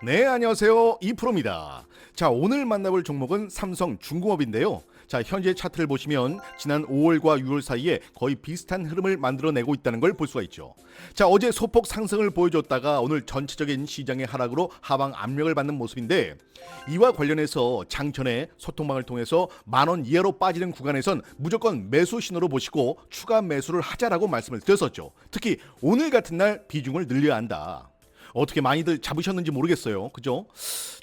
네, 안녕하세요. 이프로입니다. 자, 오늘 만나볼 종목은 삼성 중공업인데요. 자, 현재 차트를 보시면 지난 5월과 6월 사이에 거의 비슷한 흐름을 만들어내고 있다는 걸 볼 수가 있죠. 자, 어제 소폭 상승을 보여줬다가 오늘 전체적인 시장의 하락으로 하방 압력을 받는 모습인데 이와 관련해서 장전에 소통망을 통해서 만원 이하로 빠지는 구간에선 무조건 매수 신호로 보시고 추가 매수를 하자라고 말씀을 드렸었죠. 특히 오늘 같은 날 비중을 늘려야 한다. 어떻게 많이들 잡으셨는지 모르겠어요. 그죠?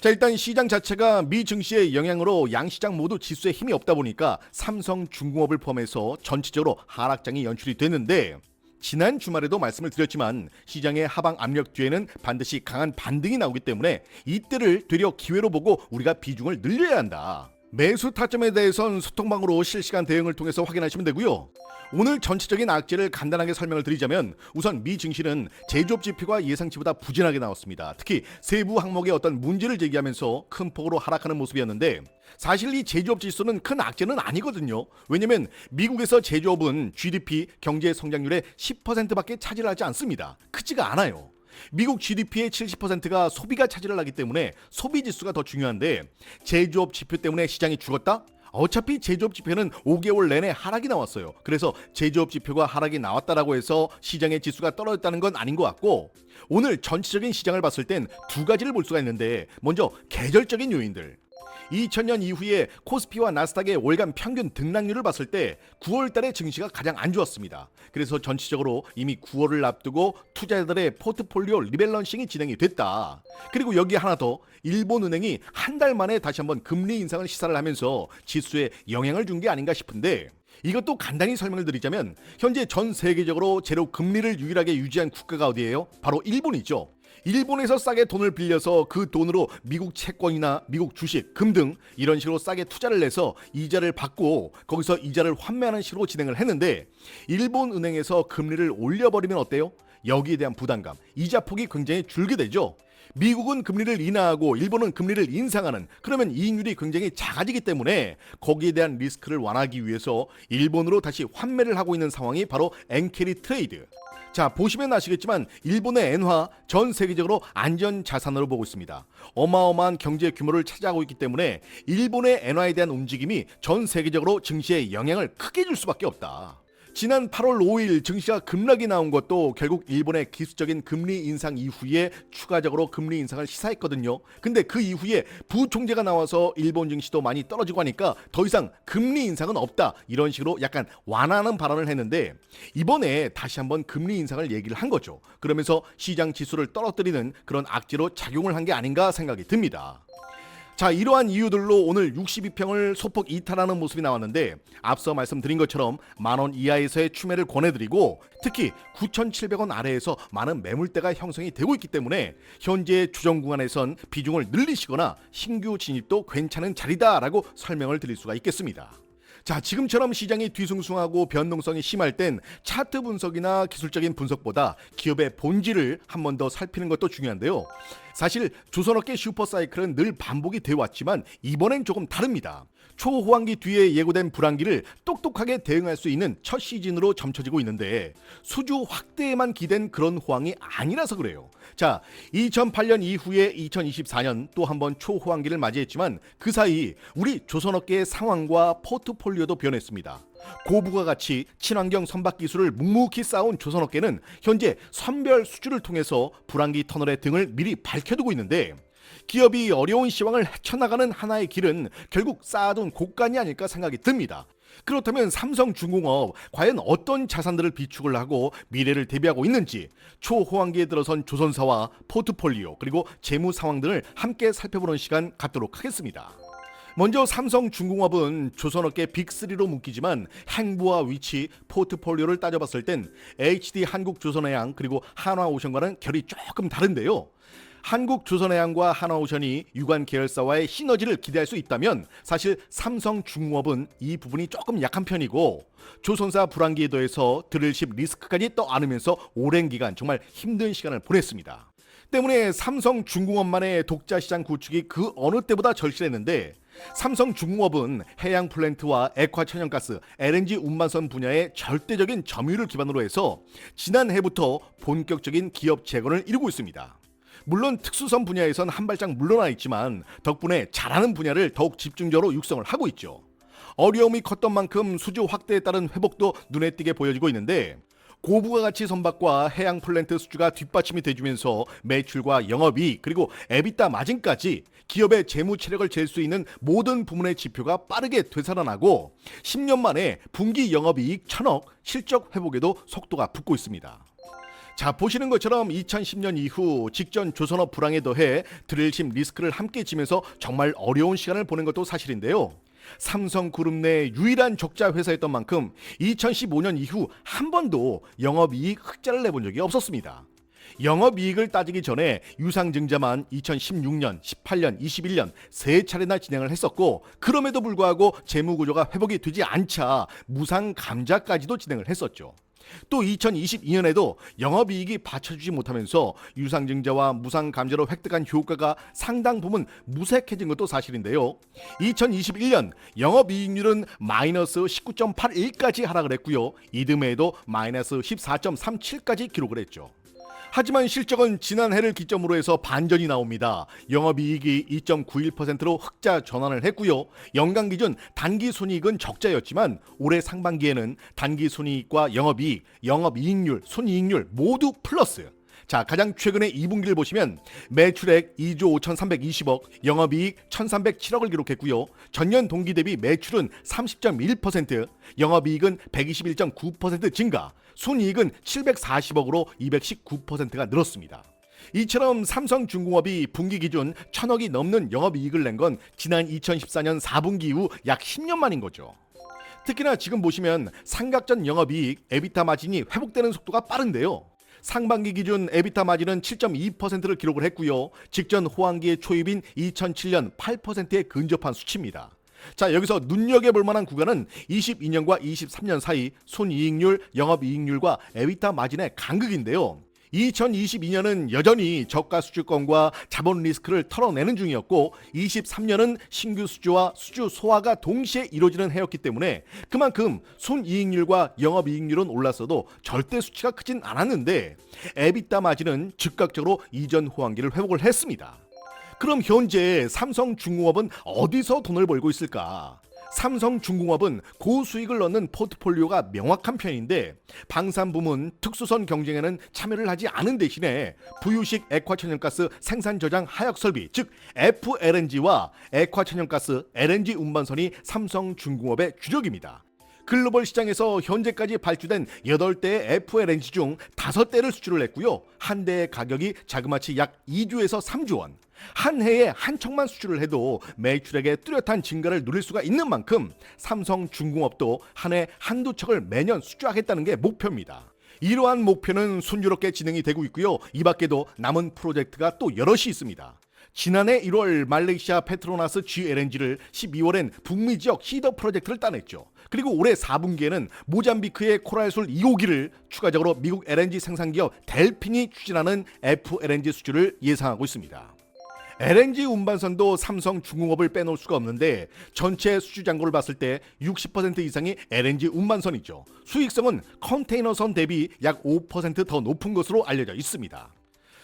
자, 일단 시장 자체가 미 증시의 영향으로 양 시장 모두 지수에 힘이 없다 보니까 삼성 중공업을 포함해서 전체적으로 하락장이 연출이 됐는데 지난 주말에도 말씀을 드렸지만 시장의 하방 압력 뒤에는 반드시 강한 반등이 나오기 때문에 이때를 되려 기회로 보고 우리가 비중을 늘려야 한다. 매수 타점에 대해선 소통방으로 실시간 대응을 통해서 확인하시면 되고요. 오늘 전체적인 악재를 간단하게 설명을 드리자면 우선 미 증시는 제조업 지표가 예상치보다 부진하게 나왔습니다. 특히 세부 항목에 어떤 문제를 제기하면서 큰 폭으로 하락하는 모습이었는데 사실 이 제조업 지수는 큰 악재는 아니거든요. 왜냐면 미국에서 제조업은 GDP 경제 성장률의 10%밖에 차지하지 않습니다. 크지가 않아요. 미국 GDP의 70%가 소비가 차지를 하기 때문에 소비 지수가 더 중요한데 제조업 지표 때문에 시장이 죽었다? 어차피 제조업 지표는 5개월 내내 하락이 나왔어요. 그래서 제조업 지표가 하락이 나왔다라고 해서 시장의 지수가 떨어졌다는 건 아닌 것 같고 오늘 전체적인 시장을 봤을 땐 두 가지를 볼 수가 있는데 먼저 계절적인 요인들 2000년 이후에 코스피와 나스닥의 월간 평균 등락률을 봤을 때 9월 달에 증시가 가장 안 좋았습니다. 그래서 전체적으로 이미 9월을 앞두고 투자자들의 포트폴리오 리밸런싱이 진행이 됐다. 그리고 여기 하나 더 일본 은행이 한 달 만에 다시 한번 금리 인상을 시사를 하면서 지수에 영향을 준 게 아닌가 싶은데 이것도 간단히 설명을 드리자면 현재 전 세계적으로 제로 금리를 유일하게 유지한 국가가 어디예요? 바로 일본이죠. 일본에서 싸게 돈을 빌려서 그 돈으로 미국 채권이나 미국 주식, 금 등 이런 식으로 싸게 투자를 내서 이자를 받고 거기서 이자를 환매하는 식으로 진행을 했는데 일본 은행에서 금리를 올려버리면 어때요? 여기에 대한 부담감, 이자 폭이 굉장히 줄게 되죠. 미국은 금리를 인하하고 일본은 금리를 인상하는 그러면 이익률이 굉장히 작아지기 때문에 거기에 대한 리스크를 완화하기 위해서 일본으로 다시 환매를 하고 있는 상황이 바로 엔캐리 트레이드. 자 보시면 아시겠지만 일본의 엔화 전 세계적으로 안전 자산으로 보고 있습니다. 어마어마한 경제 규모를 차지하고 있기 때문에 일본의 엔화에 대한 움직임이 전 세계적으로 증시에 영향을 크게 줄 수밖에 없다. 지난 8월 5일 증시가 급락이 나온 것도 결국 일본의 기술적인 금리 인상 이후에 추가적으로 금리 인상을 시사했거든요. 근데 그 이후에 부총재가 나와서 일본 증시도 많이 떨어지고 하니까 더 이상 금리 인상은 없다. 이런 식으로 약간 완화하는 발언을 했는데 이번에 다시 한번 금리 인상을 얘기를 한 거죠. 그러면서 시장 지수를 떨어뜨리는 그런 악재로 작용을 한 게 아닌가 생각이 듭니다. 자, 이러한 이유들로 오늘 62평을 소폭 이탈하는 모습이 나왔는데 앞서 말씀드린 것처럼 만원 이하에서의 추매를 권해드리고 특히 9,700원 아래에서 많은 매물대가 형성이 되고 있기 때문에 현재 추정 구간에선 비중을 늘리시거나 신규 진입도 괜찮은 자리다라고 설명을 드릴 수가 있겠습니다. 자, 지금처럼 시장이 뒤숭숭하고 변동성이 심할 땐 차트 분석이나 기술적인 분석보다 기업의 본질을 한 번 더 살피는 것도 중요한데요. 사실 조선업계 슈퍼사이클은 늘 반복이 되어 왔지만 이번엔 조금 다릅니다. 초호황기 뒤에 예고된 불황기를 똑똑하게 대응할 수 있는 첫 시즌으로 점쳐지고 있는데 수주 확대에만 기댄 그런 호황이 아니라서 그래요. 자, 2008년 이후에 2024년 또 한 번 초호황기를 맞이했지만 그 사이 우리 조선업계의 상황과 포트폴리오도 변했습니다. 고부가 가치 친환경 선박 기술을 묵묵히 쌓아온 조선업계는 현재 선별 수주를 통해서 불황기 터널의 등을 미리 밝혀두고 있는데 기업이 어려운 시황을 헤쳐나가는 하나의 길은 결국 쌓아둔 곡간이 아닐까 생각이 듭니다. 그렇다면 삼성중공업 과연 어떤 자산들을 비축을 하고 미래를 대비하고 있는지 초호황기에 들어선 조선사와 포트폴리오 그리고 재무 상황 등을 함께 살펴보는 시간 갖도록 하겠습니다. 먼저 삼성중공업은 조선업계 빅3로 묶이지만 행보와 위치, 포트폴리오를 따져봤을 땐 HD 한국조선해양 그리고 한화오션과는 결이 조금 다른데요. 한국조선해양과 한화오션이 유관 계열사와의 시너지를 기대할 수 있다면 사실 삼성중공업은 이 부분이 조금 약한 편이고 조선사 불황기에 더해서 드릴십 리스크까지 떠안으면서 오랜 기간 정말 힘든 시간을 보냈습니다. 때문에 삼성중공업만의 독자 시장 구축이 그 어느 때보다 절실했는데 삼성중공업은 해양 플랜트와 액화 천연가스, LNG 운반선 분야의 절대적인 점유율을 기반으로 해서 지난해부터 본격적인 기업 재건을 이루고 있습니다. 물론 특수선 분야에선 한 발짝 물러나 있지만 덕분에 잘하는 분야를 더욱 집중적으로 육성을 하고 있죠. 어려움이 컸던 만큼 수주 확대에 따른 회복도 눈에 띄게 보여지고 있는데 고부가 가치 선박과 해양 플랜트 수주가 뒷받침이 돼주면서 매출과 영업이익 그리고 에비타 마진까지 기업의 재무 체력을 잴 수 있는 모든 부문의 지표가 빠르게 되살아나고 10년 만에 분기 영업이익 천억 실적 회복에도 속도가 붙고 있습니다. 자 보시는 것처럼 2010년 이후 직전 조선업 불황에 더해 드릴심 리스크를 함께 지면서 정말 어려운 시간을 보낸 것도 사실인데요. 삼성그룹 내 유일한 적자 회사였던 만큼 2015년 이후 한 번도 영업이익 흑자를 내본 적이 없었습니다. 영업이익을 따지기 전에 유상증자만 2016년, 18년, 21년 세 차례나 진행을 했었고 그럼에도 불구하고 재무구조가 회복이 되지 않자 무상감자까지도 진행을 했었죠. 또 2022년에도 영업이익이 받쳐주지 못하면서 유상증자와 무상감자로 획득한 효과가 상당 부분 무색해진 것도 사실인데요. 2021년 영업이익률은 마이너스 19.81까지 하락을 했고요. 이듬해에도 마이너스 14.37까지 기록을 했죠. 하지만 실적은 지난해를 기점으로 해서 반전이 나옵니다. 영업이익이 2.91%로 흑자 전환을 했고요. 연간 기준 단기 순이익은 적자였지만 올해 상반기에는 단기 순이익과 영업이익, 영업이익률, 순이익률 모두 플러스. 자, 가장 최근의 2분기를 보시면 매출액 2조 5,320억, 영업이익 1,307억을 기록했고요. 전년 동기 대비 매출은 30.1%, 영업이익은 121.9% 증가, 순이익은 740억으로 219%가 늘었습니다. 이처럼 삼성중공업이 분기 기준 천억이 넘는 영업이익을 낸 건 지난 2014년 4분기 이후 약 10년 만인 거죠. 특히나 지금 보시면 삼각전 영업이익, 에비타 마진이 회복되는 속도가 빠른데요. 상반기 기준 에비타 마진은 7.2%를 기록을 했고요. 직전 호황기의 초입인 2007년 8%에 근접한 수치입니다. 자, 여기서 눈여겨볼 만한 구간은 22년과 23년 사이 손이익률, 영업이익률과 에비타 마진의 간극인데요. 2022년은 여전히 저가 수주권과 자본 리스크를 털어내는 중이었고 23년은 신규 수주와 수주 소화가 동시에 이루어지는 해였기 때문에 그만큼 순이익률과 영업이익률은 올랐어도 절대 수치가 크진 않았는데 에비타 마진은 즉각적으로 이전 호황기를 회복을 했습니다. 그럼 현재 삼성중공업은 어디서 돈을 벌고 있을까? 삼성중공업은 고수익을 넣는 포트폴리오가 명확한 편인데 방산 부문 특수선 경쟁에는 참여를 하지 않은 대신에 부유식 액화천연가스 생산 저장 하역 설비 즉 FLNG와 액화천연가스 LNG 운반선이 삼성중공업의 주력입니다. 글로벌 시장에서 현재까지 발주된 8대의 FLNG 중 5대를 수출을 했고요. 한 대의 가격이 자그마치 약 2주에서 3주 원. 한 해에 한 척만 수출을 해도 매출액의 뚜렷한 증가를 누릴 수가 있는 만큼 삼성 중공업도 한 해 한두 척을 매년 수주하겠다는 게 목표입니다. 이러한 목표는 순조롭게 진행이 되고 있고요. 이 밖에도 남은 프로젝트가 또 여럿이 있습니다. 지난해 1월 말레이시아 페트로나스 GLNG를 12월엔 북미 지역 시더 프로젝트를 따냈죠. 그리고 올해 4분기에는 모잠비크의 코랄술 2호기를 추가적으로 미국 LNG 생산기업 델핀이 추진하는 FLNG 수주를 예상하고 있습니다. LNG 운반선도 삼성 중공업을 빼놓을 수가 없는데 전체 수주 잔고를 봤을 때 60% 이상이 LNG 운반선이죠. 수익성은 컨테이너선 대비 약 5%더 높은 것으로 알려져 있습니다.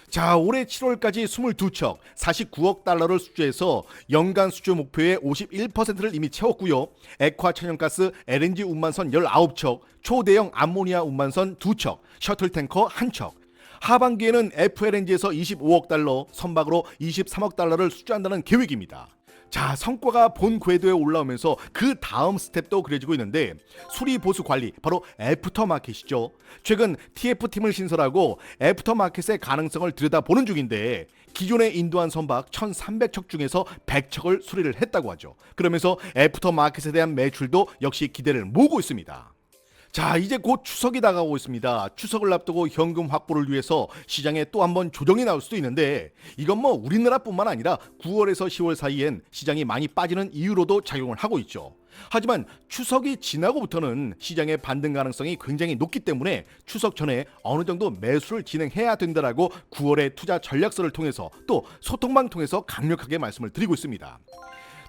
자, 올해 7월까지 22척, 49억 달러를 수주해서 연간 수주 목표의 51%를 이미 채웠고요. 액화 천연가스 LNG 운반선 19척, 초대형 암모니아 운반선 2척, 셔틀 탱커 1척, 하반기에는 FLNG에서 25억 달러, 선박으로 23억 달러를 수주한다는 계획입니다. 자, 성과가 본 궤도에 올라오면서 그 다음 스텝도 그려지고 있는데 수리 보수 관리, 바로 애프터 마켓이죠. 최근 TF팀을 신설하고 애프터 마켓의 가능성을 들여다보는 중인데 기존에 인도한 선박 1,300척 중에서 100척을 수리를 했다고 하죠. 그러면서 애프터 마켓에 대한 매출도 역시 기대를 모으고 있습니다. 자, 이제 곧 추석이 다가오고 있습니다. 추석을 앞두고 현금 확보를 위해서 시장에 또 한 번 조정이 나올 수도 있는데 이건 뭐 우리나라뿐만 아니라 9월에서 10월 사이엔 시장이 많이 빠지는 이유로도 작용을 하고 있죠. 하지만 추석이 지나고부터는 시장의 반등 가능성이 굉장히 높기 때문에 추석 전에 어느 정도 매수를 진행해야 된다라고 9월의 투자 전략서를 통해서 또 소통방 통해서 강력하게 말씀을 드리고 있습니다.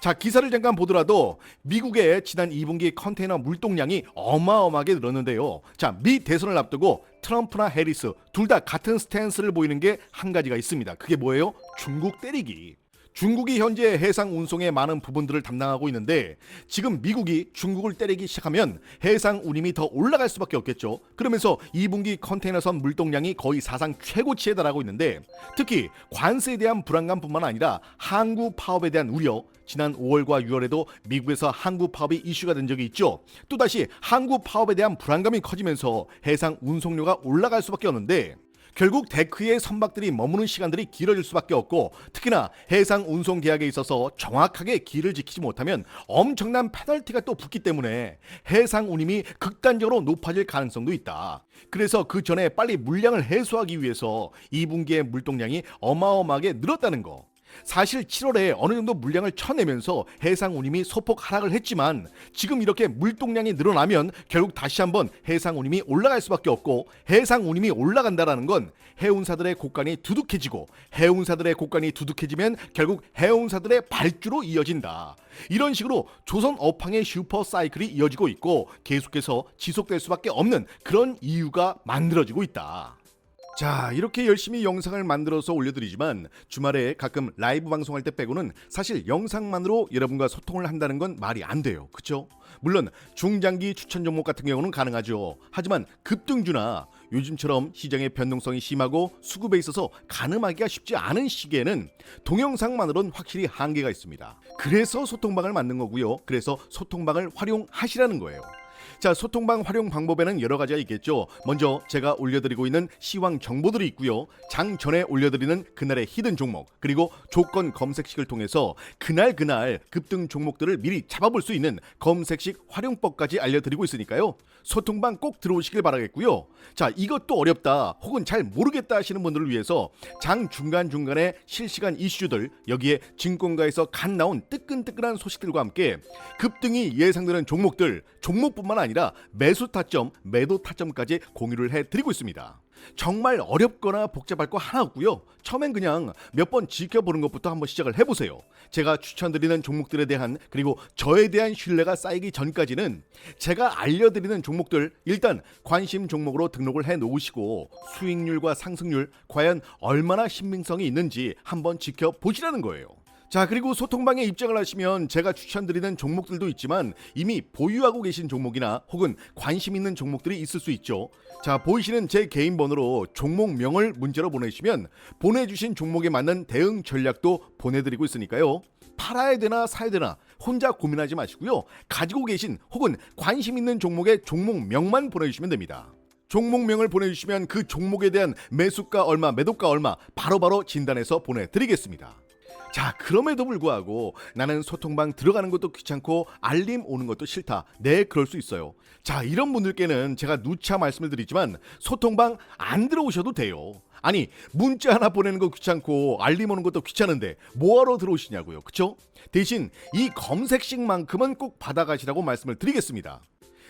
자 기사를 잠깐 보더라도 미국의 지난 2분기 컨테이너 물동량이 어마어마하게 늘었는데요. 자 미 대선을 앞두고 트럼프나 해리스 둘 다 같은 스탠스를 보이는 게 한 가지가 있습니다. 그게 뭐예요? 중국 때리기. 중국이 현재 해상 운송의 많은 부분들을 담당하고 있는데 지금 미국이 중국을 때리기 시작하면 해상 운임이 더 올라갈 수밖에 없겠죠. 그러면서 2분기 컨테이너선 물동량이 거의 사상 최고치에 달하고 있는데 특히 관세에 대한 불안감뿐만 아니라 항구 파업에 대한 우려 지난 5월과 6월에도 미국에서 항구 파업이 이슈가 된 적이 있죠. 또다시 항구 파업에 대한 불안감이 커지면서 해상 운송료가 올라갈 수밖에 없는데 결국 데크의 선박들이 머무는 시간들이 길어질 수밖에 없고 특히나 해상 운송 계약에 있어서 정확하게 길을 지키지 못하면 엄청난 페널티가 또 붙기 때문에 해상 운임이 극단적으로 높아질 가능성도 있다. 그래서 그 전에 빨리 물량을 해소하기 위해서 2분기의 물동량이 어마어마하게 늘었다는 거. 사실 7월에 어느 정도 물량을 쳐내면서 해상 운임이 소폭 하락을 했지만 지금 이렇게 물동량이 늘어나면 결국 다시 한번 해상 운임이 올라갈 수밖에 없고 해상 운임이 올라간다라는 건 해운사들의 곡간이 두둑해지고 해운사들의 곡간이 두둑해지면 결국 해운사들의 발주로 이어진다. 이런 식으로 조선 업황의 슈퍼 사이클이 이어지고 있고 계속해서 지속될 수밖에 없는 그런 이유가 만들어지고 있다. 자 이렇게 열심히 영상을 만들어서 올려드리지만 주말에 가끔 라이브 방송할 때 빼고는 사실 영상만으로 여러분과 소통을 한다는 건 말이 안 돼요. 그쵸? 물론 중장기 추천 종목 같은 경우는 가능하죠. 하지만 급등주나 요즘처럼 시장의 변동성이 심하고 수급에 있어서 가늠하기가 쉽지 않은 시기에는 동영상만으로는 확실히 한계가 있습니다. 그래서 소통방을 만든 거고요. 그래서 소통방을 활용하시라는 거예요 자, 소통방 활용 방법에는 여러 가지가 있겠죠. 먼저 제가 올려드리고 있는 시황 정보들이 있고요. 장 전에 올려드리는 그날의 히든 종목, 그리고 조건 검색식을 통해서 그날 그날 급등 종목들을 미리 잡아볼 수 있는 검색식 활용법까지 알려드리고 있으니까요. 소통방 꼭 들어오시길 바라겠고요. 자, 이것도 어렵다, 혹은 잘 모르겠다 하시는 분들을 위해서 장 중간 중간에 실시간 이슈들 여기에 증권가에서 간 나온 뜨끈뜨끈한 소식들과 함께 급등이 예상되는 종목들, 종목뿐만 아니라 매수 타점, 매도 타점까지 공유를 해드리고 있습니다. 정말 어렵거나 복잡할 거 하나 없고요. 처음엔 그냥 몇 번 지켜보는 것부터 한번 시작을 해보세요. 제가 추천드리는 종목들에 대한 그리고 저에 대한 신뢰가 쌓이기 전까지는 제가 알려드리는 종목들 일단 관심 종목으로 등록을 해 놓으시고 수익률과 상승률 과연 얼마나 신빙성이 있는지 한번 지켜보시라는 거예요. 자 그리고 소통방에 입장을 하시면 제가 추천드리는 종목들도 있지만 이미 보유하고 계신 종목이나 혹은 관심 있는 종목들이 있을 수 있죠. 자 보이시는 제 개인 번호로 종목명을 문자로 보내주시면 보내주신 종목에 맞는 대응 전략도 보내드리고 있으니까요. 팔아야 되나 사야 되나 혼자 고민하지 마시고요. 가지고 계신 혹은 관심 있는 종목의 종목명만 보내주시면 됩니다. 종목명을 보내주시면 그 종목에 대한 매수가 얼마, 매도가 얼마 바로바로 진단해서 보내드리겠습니다. 자, 그럼에도 불구하고 나는 소통방 들어가는 것도 귀찮고 알림 오는 것도 싫다. 네, 그럴 수 있어요. 자, 이런 분들께는 제가 누차 말씀을 드리지만 소통방 안 들어오셔도 돼요. 아니, 문자 하나 보내는 거 귀찮고 알림 오는 것도 귀찮은데 뭐하러 들어오시냐고요. 그쵸? 대신 이 검색식만큼은 꼭 받아가시라고 말씀을 드리겠습니다.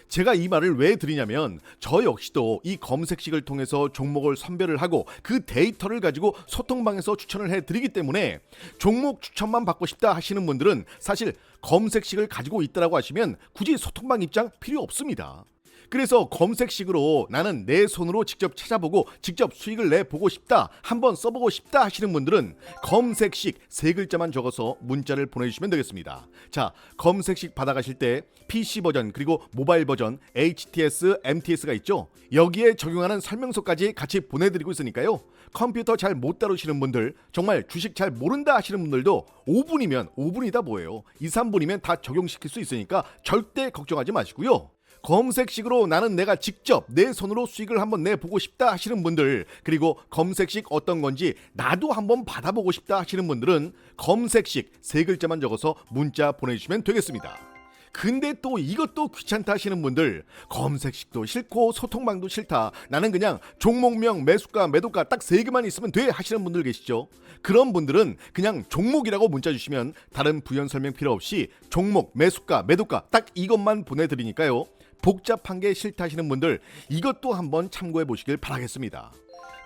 제가 이 말을 왜 드리냐면 저 역시도 이 검색식을 통해서 종목을 선별을 하고 그 데이터를 가지고 소통방에서 추천을 해 드리기 때문에 종목 추천만 받고 싶다 하시는 분들은 사실 검색식을 가지고 있다라고 하시면 굳이 소통방 입장 필요 없습니다. 그래서 검색식으로 나는 내 손으로 직접 찾아보고 직접 수익을 내 보고 싶다, 한번 써보고 싶다 하시는 분들은 검색식 세 글자만 적어서 문자를 보내주시면 되겠습니다. 자, 검색식 받아가실 때 PC 버전 그리고 모바일 버전 HTS, MTS가 있죠. 여기에 적용하는 설명서까지 같이 보내드리고 있으니까요. 컴퓨터 잘 못 다루시는 분들, 정말 주식 잘 모른다 하시는 분들도 5분이면 5분이다 뭐예요. 2, 3분이면 다 적용시킬 수 있으니까 절대 걱정하지 마시고요. 검색식으로 나는 내가 직접 내 손으로 수익을 한번 내보고 싶다 하시는 분들 그리고 검색식 어떤 건지 나도 한번 받아보고 싶다 하시는 분들은 검색식 세 글자만 적어서 문자 보내주시면 되겠습니다. 근데 또 이것도 귀찮다 하시는 분들 검색식도 싫고 소통방도 싫다 나는 그냥 종목명 매수가 매도가 딱 세 개만 있으면 돼 하시는 분들 계시죠 그런 분들은 그냥 종목이라고 문자 주시면 다른 부연 설명 필요 없이 종목 매수가 매도가 딱 이것만 보내드리니까요 복잡한 게 싫다 하시는 분들 이것도 한번 참고해 보시길 바라겠습니다.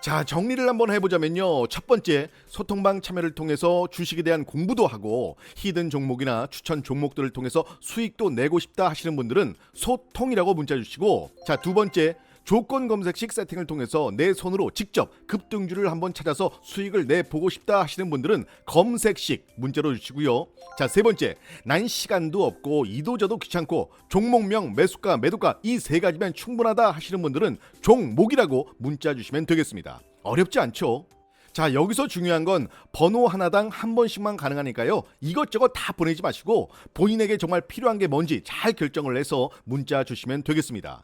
자, 정리를 한번 해보자면요. 첫 번째, 소통방 참여를 통해서 주식에 대한 공부도 하고 히든 종목이나 추천 종목들을 통해서 수익도 내고 싶다 하시는 분들은 소통이라고 문자 주시고 자, 두 번째, 조건 검색식 세팅을 통해서 내 손으로 직접 급등주를 한번 찾아서 수익을 내보고 싶다 하시는 분들은 검색식 문자로 주시고요. 자, 세 번째, 난 시간도 없고 이도저도 귀찮고 종목명, 매수가, 매도가 이 세 가지면 충분하다 하시는 분들은 종목이라고 문자 주시면 되겠습니다. 어렵지 않죠? 자 여기서 중요한 건 번호 하나당 한 번씩만 가능하니까요. 이것저것 다 보내지 마시고 본인에게 정말 필요한 게 뭔지 잘 결정을 해서 문자 주시면 되겠습니다.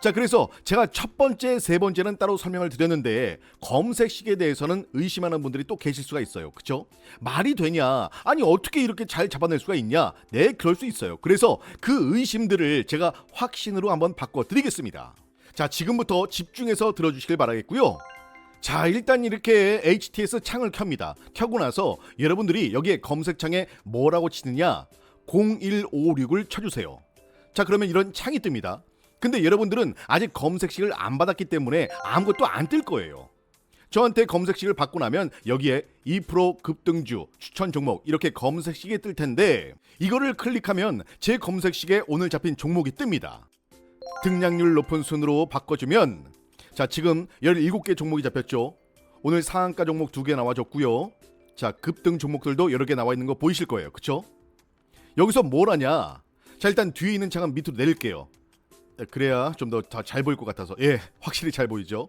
자 그래서 제가 첫 번째 세 번째는 따로 설명을 드렸는데 검색식에 대해서는 의심하는 분들이 또 계실 수가 있어요. 그쵸? 말이 되냐? 아니 어떻게 이렇게 잘 잡아낼 수가 있냐? 네 그럴 수 있어요. 그래서 그 의심들을 제가 확신으로 한번 바꿔 드리겠습니다. 자 지금부터 집중해서 들어주시길 바라겠고요 자 일단 이렇게 HTS 창을 켭니다. 켜고 나서 여러분들이 여기에 검색창에 뭐라고 치느냐 0156을 쳐주세요. 자 그러면 이런 창이 뜹니다. 근데 여러분들은 아직 검색식을 안 받았기 때문에 아무것도 안 뜰 거예요. 저한테 검색식을 받고 나면 여기에 2% 급등주 추천 종목 이렇게 검색식이 뜰 텐데 이거를 클릭하면 제 검색식에 오늘 잡힌 종목이 뜹니다. 등락률 높은 순으로 바꿔주면 자 지금 17개 종목이 잡혔죠? 오늘 상한가 종목 2개 나와줬고요. 자 급등 종목들도 여러 개 나와 있는 거 보이실 거예요. 그쵸? 여기서 뭘 하냐? 자 일단 뒤에 있는 창은 밑으로 내릴게요. 네, 그래야 좀 더 잘 보일 것 같아서. 예 확실히 잘 보이죠?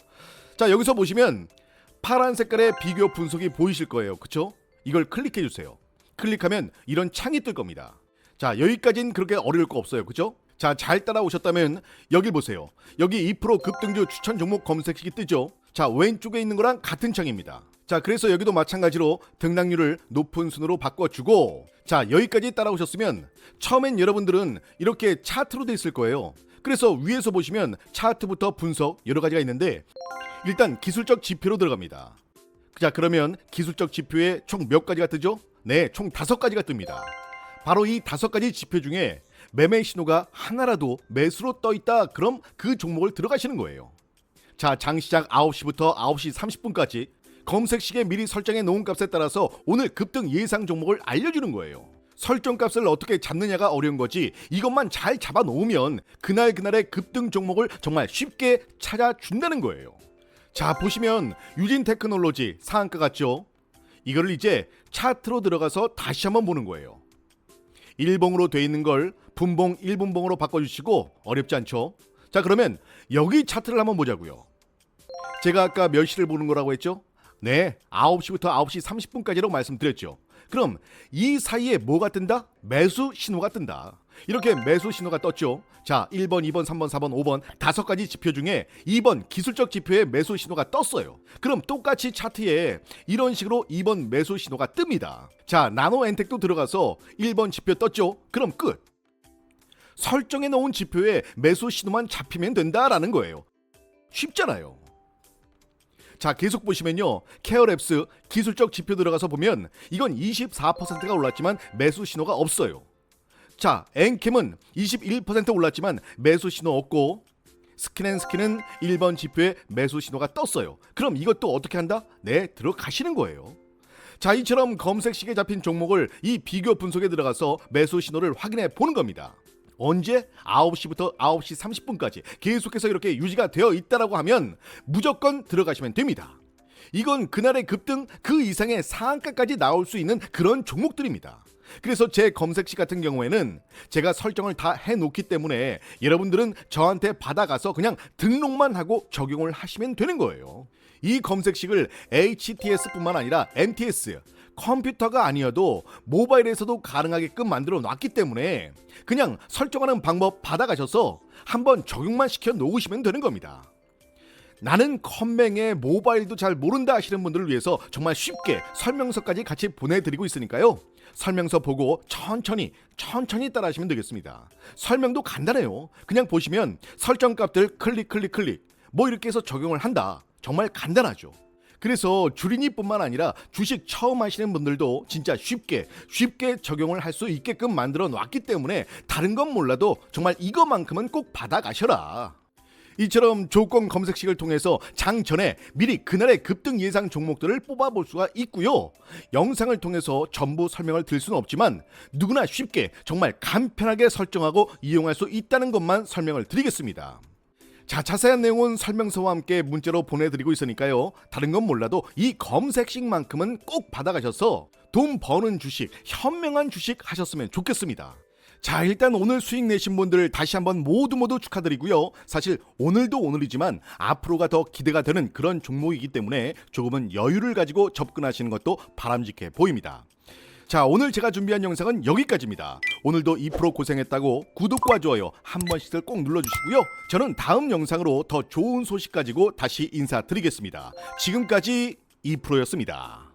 자 여기서 보시면 파란 색깔의 비교 분석이 보이실 거예요. 그쵸? 이걸 클릭해 주세요. 클릭하면 이런 창이 뜰 겁니다. 자 여기까지는 그렇게 어려울 거 없어요. 그죠 자, 잘 따라오셨다면 여기 보세요. 여기 2% 급등주 추천 종목 검색식이 뜨죠. 자, 왼쪽에 있는 거랑 같은 창입니다. 자, 그래서 여기도 마찬가지로 등락률을 높은 순으로 바꿔주고 자, 여기까지 따라오셨으면 처음엔 여러분들은 이렇게 차트로 돼 있을 거예요. 그래서 위에서 보시면 차트부터 분석 여러 가지가 있는데 일단 기술적 지표로 들어갑니다. 자, 그러면 기술적 지표에 총 몇 가지가 뜨죠? 네, 총 다섯 가지가 뜹니다. 바로 이 다섯 가지 지표 중에 매매 신호가 하나라도 매수로 떠 있다. 그럼 그 종목을 들어가시는 거예요. 자, 장 시작 9시부터 9시 30분까지 검색식에 미리 설정해 놓은 값에 따라서 오늘 급등 예상 종목을 알려주는 거예요. 설정 값을 어떻게 잡느냐가 어려운 거지 이것만 잘 잡아 놓으면 그날 그날의 급등 종목을 정말 쉽게 찾아준다는 거예요. 자 보시면 유진 테크놀로지 상한가 같죠? 이거를 이제 차트로 들어가서 다시 한번 보는 거예요. 일봉으로 돼 있는 걸 분봉 1분봉으로 바꿔주시고 어렵지 않죠? 자 그러면 여기 차트를 한번 보자고요. 제가 아까 몇 시를 보는 거라고 했죠? 네, 9시부터 9시 30분까지라고 말씀드렸죠. 그럼 이 사이에 뭐가 뜬다? 매수 신호가 뜬다. 이렇게 매수 신호가 떴죠. 자, 1번, 2번, 3번, 4번, 5번 다섯 가지 지표 중에 2번 기술적 지표에 매수 신호가 떴어요. 그럼 똑같이 차트에 이런 식으로 2번 매수 신호가 뜹니다. 자, 나노 엔텍도 들어가서 1번 지표 떴죠. 그럼 끝. 설정해 놓은 지표에 매수 신호만 잡히면 된다라는 거예요. 쉽잖아요. 자 계속 보시면요. 케어랩스 기술적 지표 들어가서 보면 이건 24%가 올랐지만 매수 신호가 없어요. 자 엔캠은 21% 올랐지만 매수 신호 없고 스킨앤스킨은 1번 지표에 매수 신호가 떴어요. 그럼 이것도 어떻게 한다? 네 들어가시는 거예요. 자 이처럼 검색식에 잡힌 종목을 이 비교 분석에 들어가서 매수 신호를 확인해 보는 겁니다 언제 9시부터 9시 30분까지 계속해서 이렇게 유지가 되어 있다라고 하면 무조건 들어가시면 됩니다. 이건 그날의 급등 그 이상의 상한가까지 나올 수 있는 그런 종목들입니다. 그래서 제 검색시 같은 경우에는 제가 설정을 다 해놓기 때문에 여러분들은 저한테 받아가서 그냥 등록만 하고 적용을 하시면 되는 거예요. 이 검색식을 HTS뿐만 아니라 MTS, 컴퓨터가 아니어도 모바일에서도 가능하게끔 만들어 놨기 때문에 그냥 설정하는 방법 받아가셔서 한번 적용만 시켜 놓으시면 되는 겁니다. 나는 컴맹에 모바일도 잘 모른다 하시는 분들을 위해서 정말 쉽게 설명서까지 같이 보내드리고 있으니까요. 설명서 보고 천천히 천천히 따라하시면 되겠습니다. 설명도 간단해요. 그냥 보시면 설정 값들 클릭 클릭 클릭 뭐 이렇게 해서 적용을 한다. 정말 간단하죠. 그래서 주린이뿐만 아니라 주식 처음 하시는 분들도 진짜 쉽게 쉽게 적용을 할 수 있게끔 만들어 놨기 때문에 다른 건 몰라도 정말 이것만큼은 꼭 받아가셔라. 이처럼 조건 검색식을 통해서 장 전에 미리 그날의 급등 예상 종목들을 뽑아볼 수가 있고요. 영상을 통해서 전부 설명을 드릴 수는 없지만 누구나 쉽게 정말 간편하게 설정하고 이용할 수 있다는 것만 설명을 드리겠습니다. 자, 자세한 내용은 설명서와 함께 문자로 보내드리고 있으니까요. 다른 건 몰라도 이 검색식만큼은 꼭 받아가셔서 돈 버는 주식, 현명한 주식 하셨으면 좋겠습니다. 자, 일단 오늘 수익 내신 분들 다시 한번 모두 모두 축하드리고요. 사실 오늘도 오늘이지만 앞으로가 더 기대가 되는 그런 종목이기 때문에 조금은 여유를 가지고 접근하시는 것도 바람직해 보입니다. 자, 오늘 제가 준비한 영상은 여기까지입니다. 오늘도 2% 고생했다고 구독과 좋아요 한 번씩들 꼭 눌러주시고요. 저는 다음 영상으로 더 좋은 소식 가지고 다시 인사드리겠습니다. 지금까지 2%였습니다.